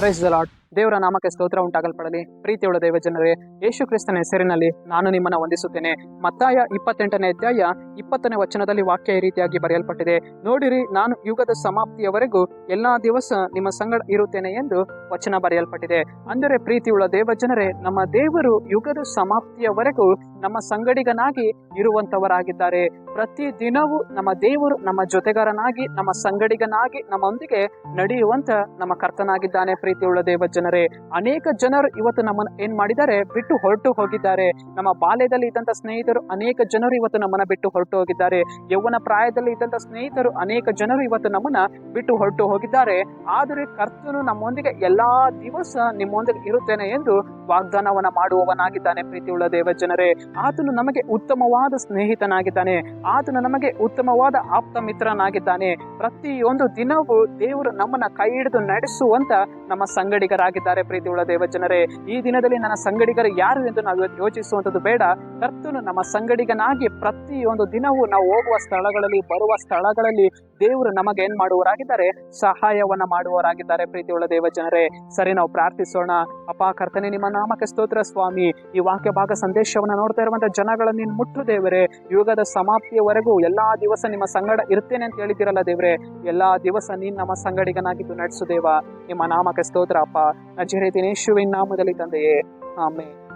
Praise Lord ದೇವರ ನಾಮಕ್ಕೆ ಸ್ತೋತ್ರ ಉಂಟಾಗಲ್ಪಡಲಿ. ಪ್ರೀತಿಯುಳ್ಳ ದೇವ ಜನರೇ ಯೇಸು ಕ್ರಿಸ್ತನ ಹೆಸರಿನಲ್ಲಿ ನಾನು ನಿಮ್ಮನ್ನ ವಂದಿಸುತ್ತೇನೆ. ಮತ್ತಾಯ ಇಪ್ಪತ್ತೆಂಟನೇ ಅಧ್ಯಾಯ ಇಪ್ಪತ್ತನೇ ವಚನದಲ್ಲಿ ವಾಕ್ಯ ಈ ರೀತಿಯಾಗಿ ಬರೆಯಲ್ಪಟ್ಟಿದೆ. ನೋಡಿರಿ, ನಾನು ಯುಗದ ಸಮಾಪ್ತಿಯವರೆಗೂ ಎಲ್ಲಾ ದಿವಸ ನಿಮ್ಮ ಸಂಗಡ ಇರುತ್ತೇನೆ ಎಂದು ವಚನ ಬರೆಯಲ್ಪಟ್ಟಿದೆ. ಅಂದರೆ ಪ್ರೀತಿಯುಳ್ಳ ದೇವ ಜನರೇ ನಮ್ಮ ದೇವರು ಯುಗದ ಸಮಾಪ್ತಿಯವರೆಗೂ ನಮ್ಮ ಸಂಗಡಿಗನಾಗಿ ಇರುವಂತವರಾಗಿದ್ದಾರೆ ಪ್ರತಿ ದಿನವೂ ನಮ್ಮ ದೇವರು ನಮ್ಮ ಜೊತೆಗಾರನಾಗಿ, ನಮ್ಮ ಸಂಗಡಿಗನಾಗಿ ನಮ್ಮೊಂದಿಗೆ ನಡೆಯುವಂತ ನಮ್ಮ ಕರ್ತನಾಗಿದ್ದಾನೆ ಪ್ರೀತಿಯುಳ್ಳ ದೇವ ಜನರೇ ಅನೇಕ ಜನರು ಇವತ್ತು ನಮ್ಮನ್ನು ಏನ್ ಮಾಡಿದ್ದಾರೆ? ಬಿಟ್ಟು ಹೊರಟು ಹೋಗಿದ್ದಾರೆ. ನಮ್ಮ ಬಾಲ್ಯದಲ್ಲಿ ಇದ್ದಂತ ಸ್ನೇಹಿತರು ಅನೇಕ ಜನರು ಇವತ್ತು ನಮ್ಮನ್ನ ಬಿಟ್ಟು ಹೊರಟು ಹೋಗಿದ್ದಾರೆ. ಯೌವನ ಪ್ರಾಯದಲ್ಲಿ ಇದ್ದಂತ ಸ್ನೇಹಿತರು ಅನೇಕ ಜನರು ಇವತ್ತು ನಮ್ಮನ್ನ ಬಿಟ್ಟು ಹೊರಟು ಹೋಗಿದ್ದಾರೆ. ಆದರೆ ಕರ್ತನು ನಮ್ಮೊಂದಿಗೆ ಎಲ್ಲಾ ದಿವಸ ನಿಮ್ಮೊಂದಿಗೆ ಇರುತ್ತೇನೆ ಎಂದು ವಾಗ್ದಾನವನ್ನ ಮಾಡುವವನಾಗಿದ್ದಾನೆ ಪ್ರೀತಿಯುಳ್ಳ ದೇವ ಜನರೇ ಆತನು ನಮಗೆ ಉತ್ತಮವಾದ ಸ್ನೇಹಿತನಾಗಿದ್ದಾನೆ. ಆತನು ನಮಗೆ ಉತ್ತಮವಾದ ಆಪ್ತ ಮಿತ್ರನಾಗಿದ್ದಾನೆ. ಪ್ರತಿಯೊಂದು ದಿನವೂ ದೇವರು ನಮ್ಮನ್ನ ಕೈ ಹಿಡಿದು ನಡೆಸುವಂತ ನಮ್ಮ ಸಂಗಡಿಗರಾಗಿದ್ದಾರೆ ಪ್ರೀತಿಯುಳ್ಳ ದೇವ ಜನರೇ ಈ ದಿನದಲ್ಲಿ ನನ್ನ ಸಂಗಡಿಗರು ಯಾರು ಎಂದು ನಾವು ಯೋಚಿಸುವಂಥದ್ದು ಬೇಡ. ಕರ್ತನು ನಮ್ಮ ಸಂಗಡಿಗನಾಗಿ ಪ್ರತಿಯೊಂದು ದಿನವೂ ನಾವು ಹೋಗುವ ಸ್ಥಳಗಳಲ್ಲಿ, ಬರುವ ಸ್ಥಳಗಳಲ್ಲಿ ದೇವರು ನಮಗೆ ಏನ್ ಮಾಡುವವರಾಗಿದ್ದಾರೆ? ಸಹಾಯವನ್ನ ಮಾಡುವವರಾಗಿದ್ದಾರೆ ಪ್ರೀತಿಯುಳ್ಳ ದೇವ ಜನರೇ ಸರಿ, ನಾವು ಪ್ರಾರ್ಥಿಸೋಣ. ಅಪ್ಪ, ಕರ್ತನೆ, ನಿಮ್ಮ ನಾಮಕ್ಕೆ ಸ್ತೋತ್ರ ಸ್ವಾಮಿ. ಈ ವಾಕ್ಯ ಭಾಗ ಸಂದೇಶವನ್ನ ನೋಡ್ತಾ ಇರುವಂತ ಜನಗಳನ್ನು ನೀನ್ ಮುಟ್ಟು ದೇವರೇ. ಯುಗದ ಸಮಾಪ್ತಿಯವರೆಗೂ ಎಲ್ಲಾ ದಿವಸ ನಿಮ್ಮ ಸಂಗಡ ಇರ್ತೇನೆ ಅಂತ ಹೇಳಿದಿರಲ್ಲ ದೇವ್ರೆ. ಎಲ್ಲಾ ದಿವಸ ನೀನ್ ನಮ್ಮ ಸಂಗಡಿಗನಾಗಿದ್ದು ನಡೆಸು ದೇವ. ನಿಮ್ಮ ನಾಮಕ್ಕೆ ಸ್ತೋತ್ರ ಅಪ್ಪ. ನಜರೇತಿನೇಶುವಿನ ನಾಮದಲ್ಲಿ ತಂದೆಯೇ. ಆಮೇಲೆ